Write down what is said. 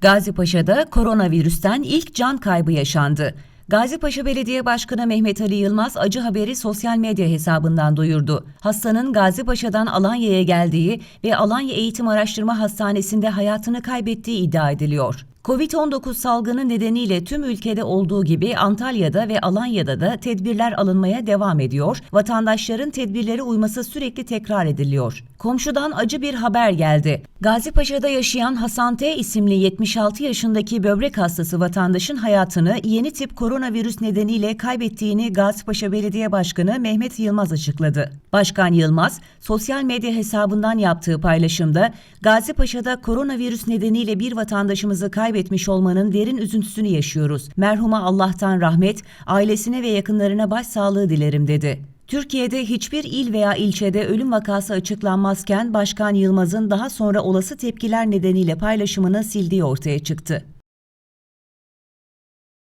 Gazipaşa'da koronavirüsten ilk can kaybı yaşandı. Gazipaşa Belediye Başkanı Mehmet Ali Yılmaz acı haberi sosyal medya hesabından duyurdu. Hastanın Gazipaşa'dan Alanya'ya geldiği ve Alanya Eğitim Araştırma Hastanesi'nde hayatını kaybettiği iddia ediliyor. Covid-19 salgını nedeniyle tüm ülkede olduğu gibi Antalya'da ve Alanya'da da tedbirler alınmaya devam ediyor. Vatandaşların tedbirlere uyması sürekli tekrar ediliyor. Komşudan acı bir haber geldi. Gazipaşa'da yaşayan Hasan T isimli 76 yaşındaki böbrek hastası vatandaşın hayatını yeni tip koronavirüs nedeniyle kaybettiğini Gazipaşa Belediye Başkanı Mehmet Yılmaz açıkladı. Başkan Yılmaz, sosyal medya hesabından yaptığı paylaşımda Gazipaşa'da koronavirüs nedeniyle bir vatandaşımızı kaybetmiş olmanın derin üzüntüsünü yaşıyoruz. Merhuma Allah'tan rahmet, ailesine ve yakınlarına başsağlığı dilerim dedi. Türkiye'de hiçbir il veya ilçede ölüm vakası açıklanmazken Başkan Yılmaz'ın daha sonra olası tepkiler nedeniyle paylaşımını sildiği ortaya çıktı.